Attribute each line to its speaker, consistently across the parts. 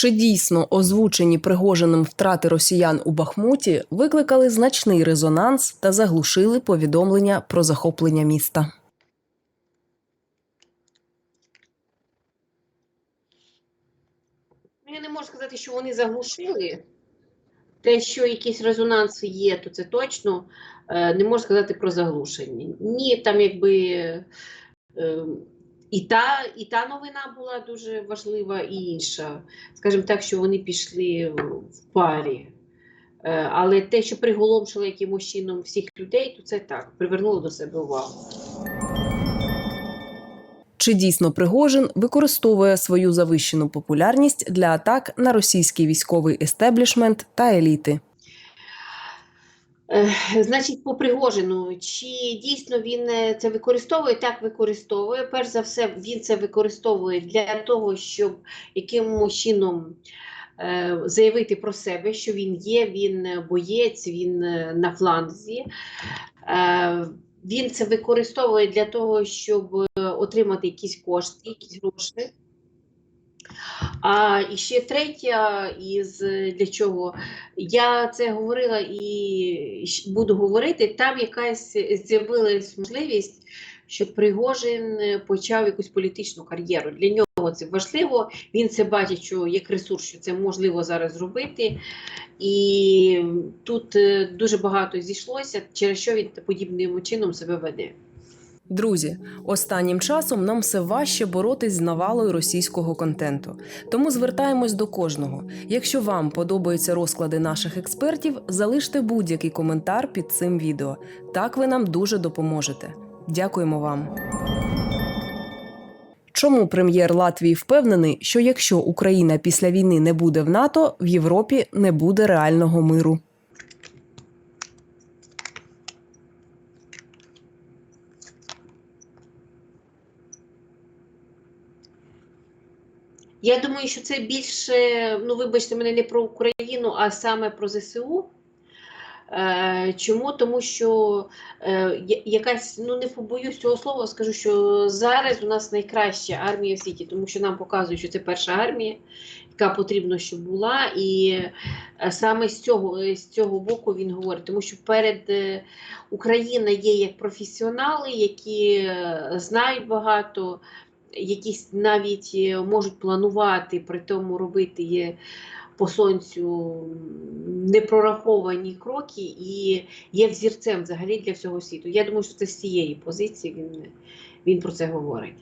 Speaker 1: Чи дійсно озвучені Пригожиним втрати росіян у Бахмуті викликали значний резонанс та заглушили повідомлення про захоплення міста?
Speaker 2: Ну, Я не можу сказати, що вони заглушили. Те, що якісь резонанси є, то це точно. Е, Не можу сказати про заглушення. Ні, там якби е, і та, і та новина була дуже важлива, і інша. Скажімо так, що вони пішли в парі. Е, Але те, що приголомшило якимось чином всіх людей, то це так, привернуло до себе увагу.
Speaker 1: Чи дійсно Пригожин використовує свою завищену популярність для атак на російський військовий естеблішмент та еліти?
Speaker 2: Е, Значить, по Пригожину, чи дійсно він е, це використовує? Так використовує. Перш за все, він це використовує для того, щоб якимось чином е, заявити про себе, що він є, він боєць, він на фланзі. Він це використовує для того, щоб отримати якісь кошти, якісь гроші. А і ще третя, із для чого я це говорила і буду говорити. Там якась з'явилась можливість, що Пригожин почав якусь політичну кар'єру. Для нього це важливо. Він це бачить, що як ресурс, що це можливо зараз зробити. І тут е, дуже багато зійшлося, через що він подібним чином себе веде.
Speaker 1: Друзі, останнім часом нам все важче боротись з навалою російського контенту. Тому звертаємось до кожного. Якщо вам подобаються розклади наших експертів, залиште будь-який коментар під цим відео. Так ви нам дуже допоможете. Дякуємо вам. Чому прем'єр Латвії впевнений, що якщо Україна після війни не буде в НАТО, в Європі не буде реального миру?
Speaker 2: Я думаю, що це більше, ну вибачте мене не про Україну, а саме про ЗСУ. Е, Чому? Тому що е, якась, ну не побоюсь цього слова, скажу, що зараз у нас найкраща армія в світі, тому що нам показують, що це перша армія, яка потрібно, щоб була. І е, саме з цього, з цього боку він говорить, тому що перед Україна є як професіонали, які знають багато, якісь навіть е, можуть планувати, при тому робити є по сонцю непрораховані кроки і є взірцем взагалі для всього світу. Я думаю, що це з цієї позиції він, він про це говорить.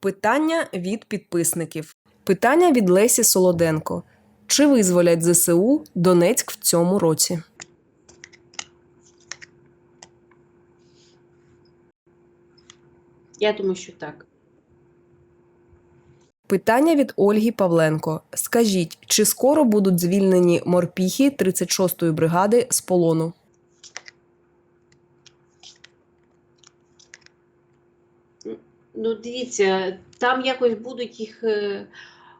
Speaker 1: Питання від підписників. Питання від Лесі Солоденко. Чи визволять ЗСУ Донецьк в цьому році?
Speaker 2: Я думаю, що так.
Speaker 1: Питання від Ольги Павленко. Скажіть, чи скоро будуть звільнені морпіхи 36-ї бригади з полону?
Speaker 2: Ну, дивіться, там якось будуть їх е,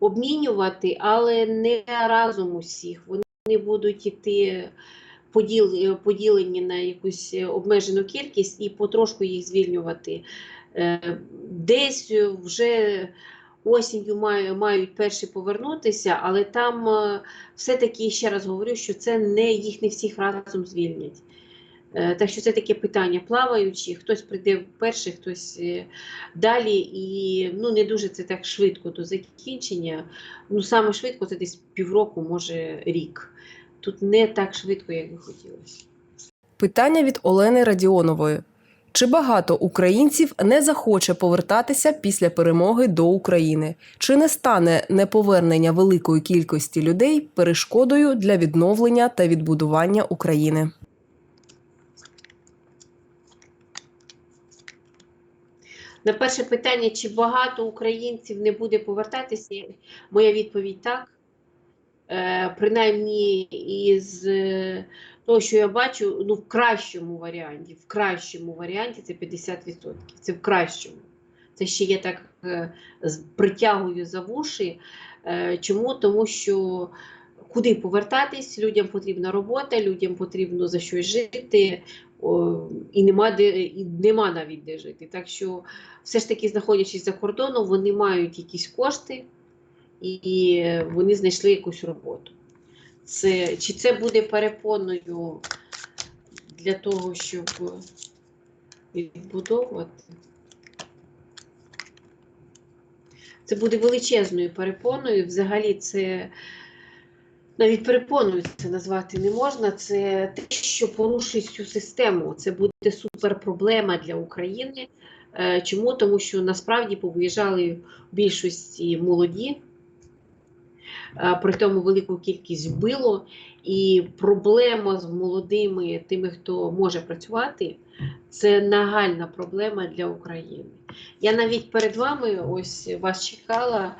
Speaker 2: обмінювати, але не разом усіх. Вони будуть іти поділ, е, поділені на якусь е, обмежену кількість і потрошку їх звільнювати. Е, Десь вже осінню маю- мають перші повернутися, але там е, все-таки ще раз говорю, що це не їх не всіх разом звільнять. Е, Так що це таке питання плаваючі, хтось прийде перший, хтось далі, і ну не дуже це так швидко до закінчення. Ну саме швидко це десь півроку, може рік. Тут не так швидко, як би хотілося.
Speaker 1: Питання від Олени Радіонової. Чи багато українців не захоче повертатися після перемоги до України? Чи не стане неповернення великої кількості людей перешкодою для відновлення та відбудування України?
Speaker 2: На перше питання, чи багато українців не буде повертатися, моя відповідь так. Е, принаймні, із е, того, що я бачу, ну в кращому варіанті, в кращому варіанті це 50%. Це в кращому. Це ще я так е, притягую за вуші. Е, чому? Тому що куди повертатись, людям потрібна робота, людям потрібно за щось жити, і нема де і нема навіть де жити. Так що, все ж таки, знаходячись за кордоном, вони мають якісь кошти, і вони знайшли якусь роботу. Це, чи це буде перепоною для того, щоб відбудовувати? Це буде величезною перепоною. Взагалі, це навіть перепоною це назвати не можна. Це те, що порушить цю систему. Це буде суперпроблема для України. Е, Чому? Тому що насправді повиїжджали більшості молоді, при тому велику кількість вбило. І проблема з молодими, тими, хто може працювати, це нагальна проблема для України. Я навіть перед вами ось вас чекала,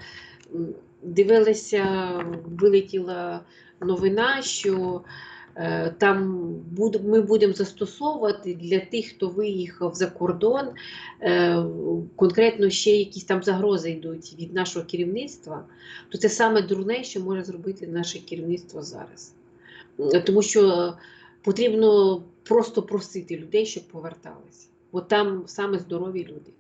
Speaker 2: дивилася, вилетіла новина, що е, там буд, ми будемо застосовувати для тих, хто виїхав за кордон, е, конкретно ще якісь там загрози йдуть від нашого керівництва, то це саме дурне, що може зробити наше керівництво зараз. Е, Тому що потрібно просто просити людей, щоб поверталися. Бо там саме здорові люди.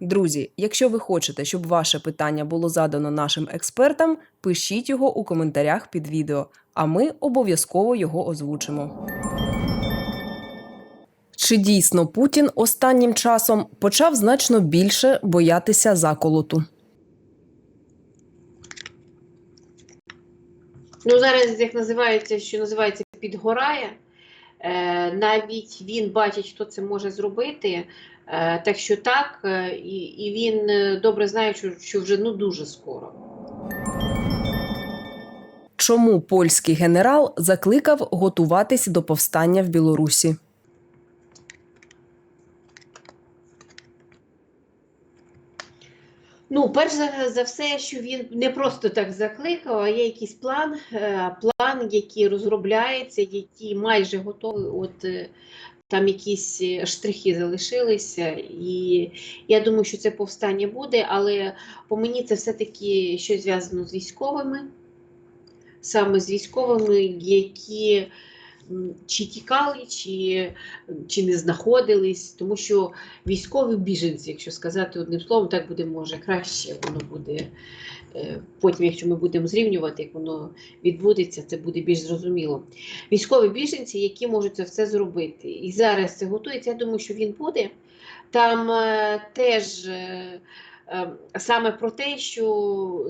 Speaker 1: Друзі, якщо ви хочете, щоб ваше питання було задано нашим експертам, пишіть його у коментарях під відео, а ми обов'язково його озвучимо. Чи дійсно Путін останнім часом почав значно більше боятися заколоту?
Speaker 2: Ну, зараз, як називається, що називається, підгорає. Е, навіть він бачить, хто це може зробити. Е, так що так, е, і, і він е, добре знає, що, що вже ну дуже скоро.
Speaker 1: Чому польський генерал закликав готуватись до повстання в Білорусі?
Speaker 2: Ну, перш за, все, що він не просто так закликав, а є якийсь план, е, план, який розробляється, який майже готовий. От е, там якісь е, штрихи залишилися, і я думаю, що це повстання буде, але по мені це все-таки щось зв'язано з військовими, саме з військовими, які чи тікали, чи, чи не знаходились, тому що військові біженці, якщо сказати одним словом, так буде може краще, воно буде. е, Потім, якщо ми будемо зрівнювати, як воно відбудеться, це буде більш зрозуміло. Військові біженці, які можуть це все зробити. І зараз це готується. Я думаю, що він буде. Там е, теж е, саме про те, що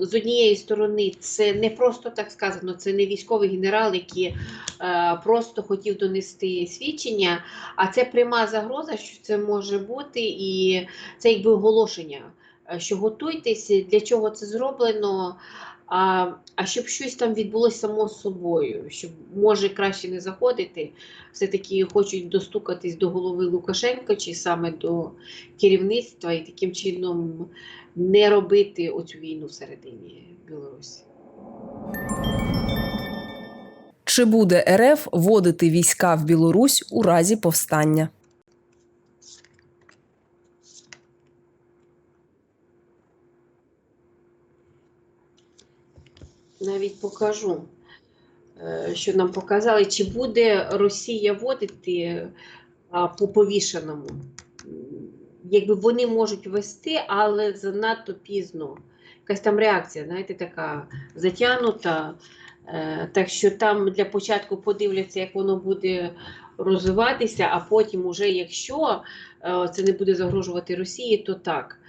Speaker 2: з однієї сторони це не просто так сказано, це не військовий генерал, який е, просто хотів донести свідчення, а це пряма загроза, що це може бути, і це якби оголошення, е, що готуйтесь, для чого це зроблено. А, а щоб щось там відбулося само собою, щоб може краще не заходити, все-таки хочуть достукатись до голови Лукашенка чи саме до керівництва і таким чином не робити оцю війну всередині Білорусі.
Speaker 1: Чи буде РФ вводити війська в Білорусь у разі повстання?
Speaker 2: Навіть покажу, е, що нам показали, чи буде Росія вводити а, по повішеному. Якби вони можуть вести, але занадто пізно. Якась там реакція, знаєте, така затягнута. Е, Так що там для початку подивляться, як воно буде розвиватися, а потім, уже якщо е, це не буде загрожувати Росії, то так.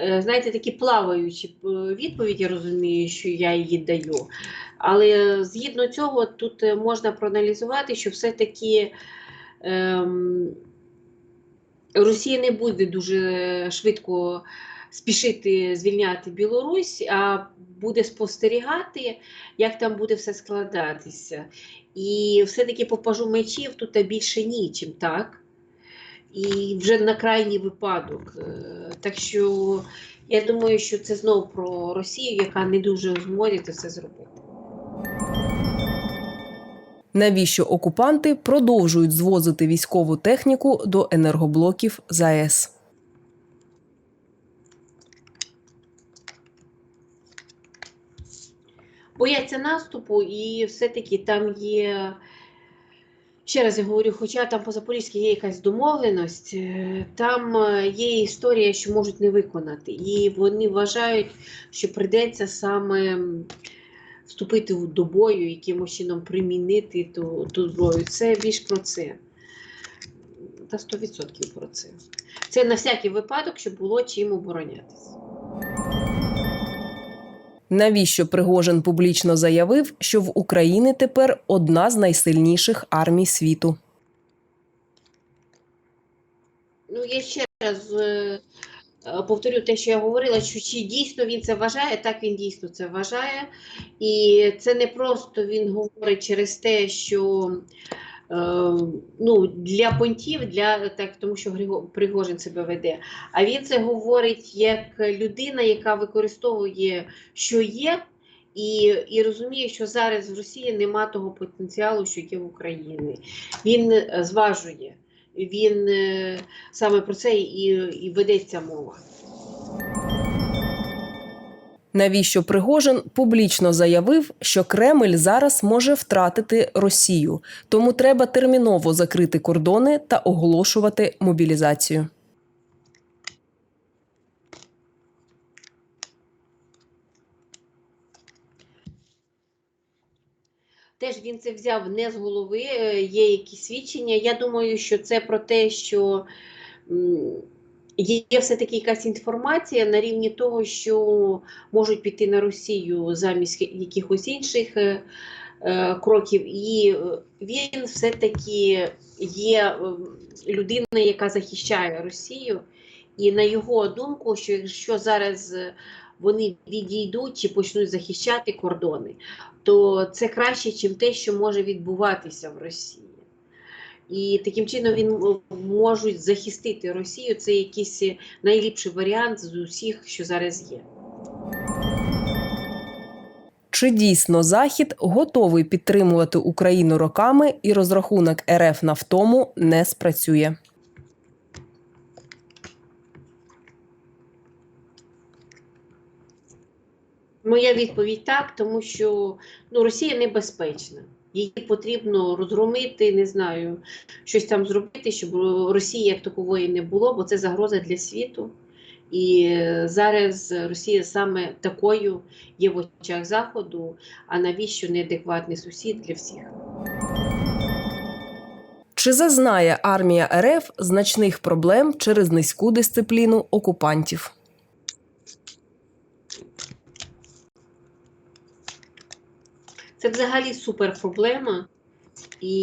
Speaker 2: Е, Знаєте, такі плаваючі е, відповіді, розумію, що я її даю. Але згідно цього, тут е, можна проаналізувати, що все-таки ем, Росія не буде дуже швидко спішити звільняти Білорусь, а буде спостерігати, як там буде все складатися. І все-таки по пажу мечів тут більше нічим, так? І вже на крайній випадок. Е, Так що я думаю, що це знову про Росію, яка не дуже в змозі це все зробити.
Speaker 1: Навіщо окупанти продовжують звозити військову техніку до енергоблоків ЗАЕС?
Speaker 2: бояться наступу, і все-таки там є Ще раз я говорю, хоча там по Запорізькій є якась домовленість, е, там е, є історія, що можуть не виконати. І вони вважають, що прийдеться саме вступити до бою, якимось чином примінити ту, ту зброю. Це більш про це. Та 100% про це. Це на всякий випадок, щоб було чим оборонятися.
Speaker 1: Навіщо Пригожин публічно заявив, що в Україні тепер одна з найсильніших армій світу?
Speaker 2: Ну, я ще раз е, е, повторю те, що я говорила, що чи дійсно він це вважає, так він дійсно це вважає. І це не просто він говорить через те, що ну, для понтів, для, так, тому що Пригожин себе веде. А він це говорить як людина, яка використовує, що є. І, і розуміє, що зараз в Росії нема того потенціалу, що є в Україні. Він е, зважує, він е, саме про це і, і ведеться мова.
Speaker 1: Навіщо Пригожин публічно заявив, що Кремль зараз може втратити Росію, тому треба терміново закрити кордони та оголошувати мобілізацію.
Speaker 2: Теж він це взяв не з голови, е, є якісь свідчення. Я думаю, що це про те, що є все-таки якась інформація на рівні того, що можуть піти на Росію замість якихось інших е, е, кроків. І е, він все-таки є людина, яка захищає Росію. І на його думку, що якщо зараз вони відійдуть чи почнуть захищати кордони, то це краще, ніж те, що може відбуватися в Росії. І таким чином він можуть захистити Росію. Це якийсь е, найліпший варіант з усіх, що зараз є.
Speaker 1: Чи дійсно Захід готовий підтримувати Україну роками і розрахунок РФ на втому не спрацює?
Speaker 2: Моя відповідь так, тому що ну, Росія небезпечна. Її потрібно розгромити, не знаю, щось там зробити, щоб Росії як такової не було, бо це загроза для світу. І зараз Росія саме такою є в очах Заходу. А навіщо неадекватний сусід для всіх?
Speaker 1: Чи зазнає армія РФ значних проблем через низьку дисципліну окупантів?
Speaker 2: Це взагалі супер проблема. І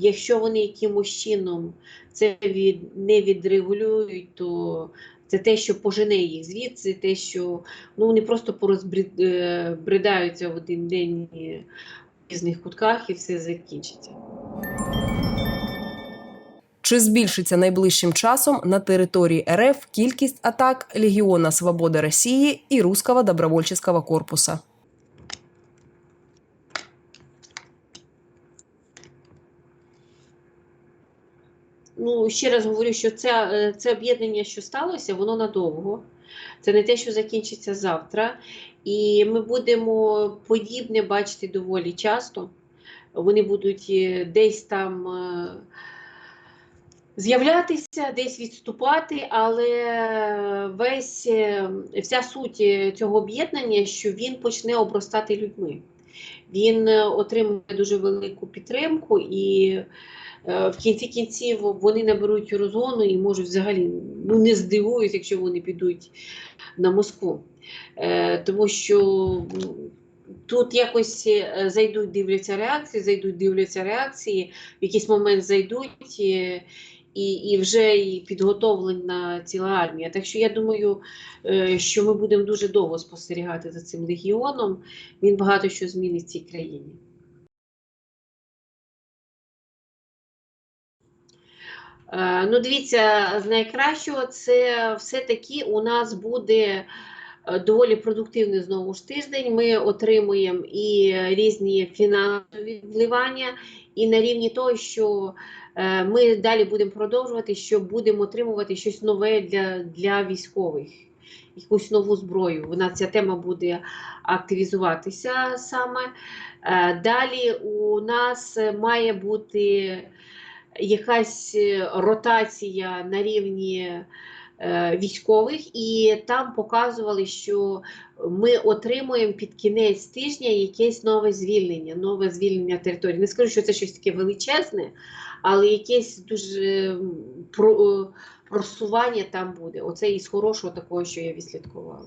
Speaker 2: якщо вони якимось чином це від, не відрегулюють, то це те, що пожене їх звідси, те, що ну, вони просто порозбридаються в один день в різних кутках і все закінчиться.
Speaker 1: Чи збільшиться найближчим часом на території РФ кількість атак Легіона Свободи Росії і Руського добровольчого корпуса?
Speaker 2: Ну, ще раз говорю, що це, це об'єднання, що сталося, воно надовго. Це не те, що закінчиться завтра. І ми будемо подібне бачити доволі часто. Вони будуть е, десь там е, з'являтися, десь відступати, але весь, е, вся суть цього об'єднання, що він почне обростати людьми. Він отримує дуже велику підтримку і в кінці кінців вони наберуть розгону і можуть взагалі ну не здивуюсь, якщо вони підуть на Москву. Е, тому що тут якось е, зайдуть, дивляться реакції, зайдуть, дивляться реакції, в якийсь момент зайдуть. е, І, і вже і підготовлена ціла армія. Так що я думаю, е, що ми будемо дуже довго спостерігати за цим легіоном. Він багато що змінить в цій країні. Ну, дивіться, з найкращого це все-таки у нас буде е, доволі продуктивний знову ж тиждень. Ми отримуємо і різні фінансові вливання, і на рівні того, що е, ми далі будемо продовжувати, що будемо отримувати щось нове для, для військових. якусь нову зброю. Вона ця тема буде активізуватися саме. Е, Далі у нас має бути якась е, ротація на рівні е, військових, і там показували, що ми отримуємо під кінець тижня якесь нове звільнення, нове звільнення території. Не скажу, що це щось таке величезне, але якесь дуже е, просування там буде. Оце із хорошого такого, що я відслідкувала.